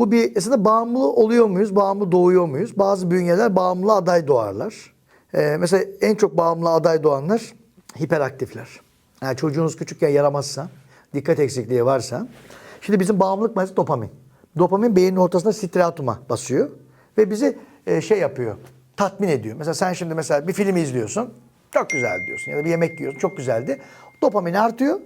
Bu bir esasında bağımlı oluyor muyuz? Bağımlı doğuyor muyuz? Bazı bünyeler bağımlı aday doğarlar. Ee, mesela en çok bağımlı aday doğanlar hiperaktifler. Yani çocuğunuz küçükken yaramazsa, dikkat eksikliği varsa. Şimdi bizim bağımlılık maddesi dopamin. Dopamin beynin ortasında striatuma basıyor ve bizi e, şey yapıyor, tatmin ediyor. Mesela sen şimdi mesela bir film izliyorsun, çok güzel diyorsun ya da bir yemek yiyorsun, çok güzeldi. Dopamin artıyor.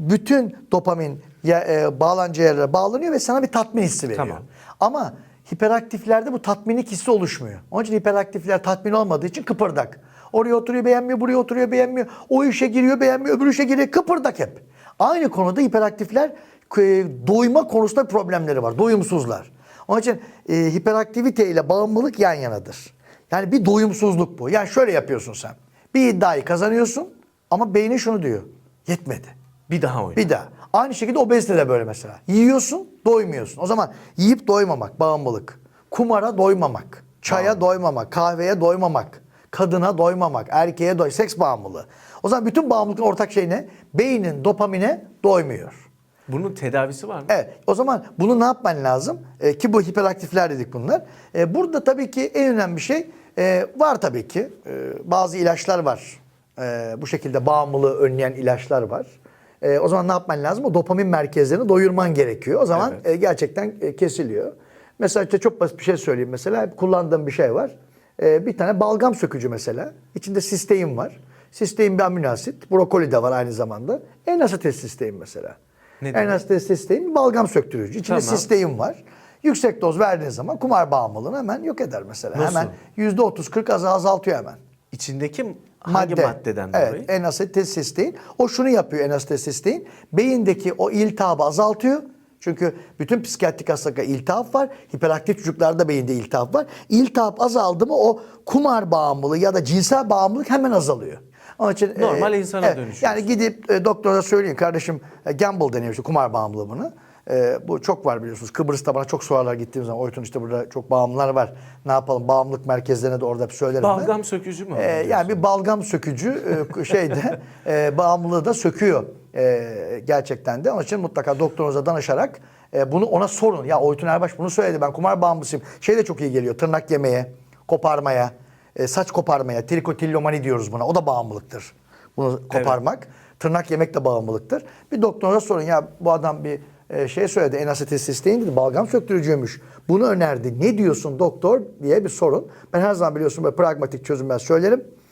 Bütün dopamin ya, e, bağlanca yerlere bağlanıyor ve sana bir tatmin hissi veriyor. Tamam. Ama hiperaktiflerde bu tatminlik hissi oluşmuyor. Onun için hiperaktifler tatmin olmadığı için kıpırdak. Oraya oturuyor beğenmiyor, buraya oturuyor beğenmiyor. O işe giriyor beğenmiyor, öbür işe giriyor kıpırdak hep. Aynı konuda hiperaktifler e, doyma konusunda problemleri var. Doyumsuzlar. Onun için e, hiperaktivite ile bağımlılık yan yanadır. Yani bir doyumsuzluk bu. Yani şöyle yapıyorsun sen. Bir iddiayı kazanıyorsun ama beynin şunu diyor. Yetmedi. Bir daha oyna. Bir daha. Aynı şekilde obezite de böyle mesela. Yiyorsun, doymuyorsun. O zaman yiyip doymamak, bağımlılık. Kumara doymamak, çaya doymamak, kahveye doymamak, kadına doymamak, erkeğe doy, seks bağımlılığı. O zaman bütün bağımlılıkın ortak şey ne? Beynin dopamine doymuyor. Bunun tedavisi var mı? Evet. O zaman bunu ne yapman lazım? E, ki bu hiperaktifler dedik bunlar. E, burada tabii ki en önemli şey e, var tabii ki. E, bazı ilaçlar var. E, bu şekilde bağımlılığı önleyen ilaçlar var. E, o zaman ne yapman lazım? O dopamin merkezlerini doyurman gerekiyor. O zaman Evet. e, gerçekten e, kesiliyor. Mesela işte çok basit bir şey söyleyeyim mesela. Kullandığım bir şey var. E, bir tane balgam sökücü mesela. İçinde sistein var. Sistein bir amino asit. Brokoli de var aynı zamanda. En asetes sistein mesela. En asetes sistein balgam söktürücü. İçinde Tamam. sistein var. Yüksek doz verdiğin zaman kumar bağımlılığını hemen yok eder mesela. Nasıl? Hemen %30-40 az azaltıyor hemen. İçindeki hangi maddeden evet, dolayı? N-asetilsistein. O şunu yapıyor N-asetilsistein. Beyindeki o iltihabı azaltıyor. Çünkü bütün psikiyatrik hastalıkta iltihap var. Hiperaktif çocuklarda beyinde iltihap var. İltihap azaldı mı o kumar bağımlılığı ya da cinsel bağımlılık hemen azalıyor. Onun için Normal insana dönüşüyorsun. Yani gidip e, doktora söyleyin kardeşim e, gamble deniyor işte kumar bağımlılığı bunu. E, bu çok var biliyorsunuz. Kıbrıs'ta bana çok sorarlar gittiğim zaman. Oytun işte burada çok bağımlılar var. Ne yapalım bağımlılık merkezlerine de orada bir söylerim ben. Balgam sökücü mü? Ee, yani bir balgam sökücü e, şeyde e, bağımlılığı da söküyor e, gerçekten de. Onun için mutlaka doktorunuza danışarak e, bunu ona sorun. Ya Oytun Erbaş bunu söyledi ben kumar bağımlısıyım. Şey de çok iyi geliyor tırnak yemeye, koparmaya, e, saç koparmaya, trikodillomani diyoruz buna. O da bağımlılıktır. Bunu koparmak. Tırnak yemek de bağımlılıktır. Bir doktorunuza sorun ya bu adam bir e, şey söyledi N-asetilsistein dedi balgam söktürücüymüş. Bunu önerdi. Ne diyorsun doktor diye bir sorun. Ben her zaman biliyorsun böyle pragmatik çözümler söylerim.